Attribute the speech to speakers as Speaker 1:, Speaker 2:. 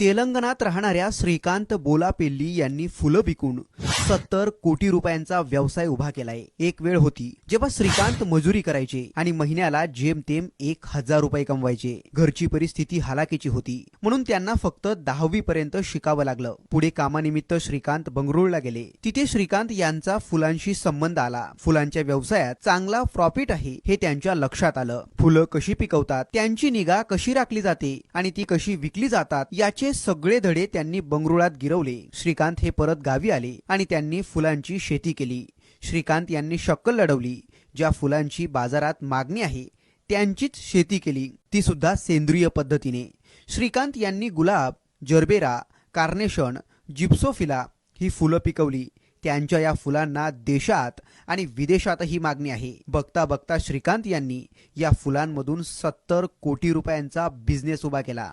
Speaker 1: तेलंगणात राहणाऱ्या श्रीकांत बोलापेल्ली यांनी फुलं विकून सत्तर कोटी रुपयांचा व्यवसाय उभा केलाय. एक वेळ होती जेव्हा श्रीकांत मजुरी करायचे आणि महिन्याला जेमतेम एक हजार रुपये कमवायचे. घरची परिस्थिती हालाकीची होती. म्हणून त्यांना फक्त दहावी पर्यंत शिकावं लागलं. पुढे कामानिमित्त श्रीकांत बंगळुरूला गेले. तिथे श्रीकांत यांचा फुलांशी संबंध आला. फुलांच्या व्यवसायात चांगला प्रॉफिट आहे हे त्यांच्या लक्षात आलं. फुलं कशी पिकवतात त्यांची निगा कशी राखली जाते आणि ती कशी विकली जातात याचे सगळे धडे त्यांनी बंगरुळात गिरवले. श्रीकांत हे परत गावी आले आणि त्यांनी फुलांची शेती केली. श्रीकांत यांनी शक्कल लढवली. ज्या फुलांची बाजारात मागणी आहे त्यांचीच शेती केली. ती सुद्धा सेंद्रिय पद्धतीने. श्रीकांत यांनी गुलाब जरबेरा कार्नेशन जिप्सोफिला ही फुलं पिकवली. त्यांच्या या फुलांना देशात आणि विदेशातही मागणी आहे. बघता बघता श्रीकांत यांनी या फुलांमधून सत्तर कोटी रुपयांचा बिझनेस उभा केला.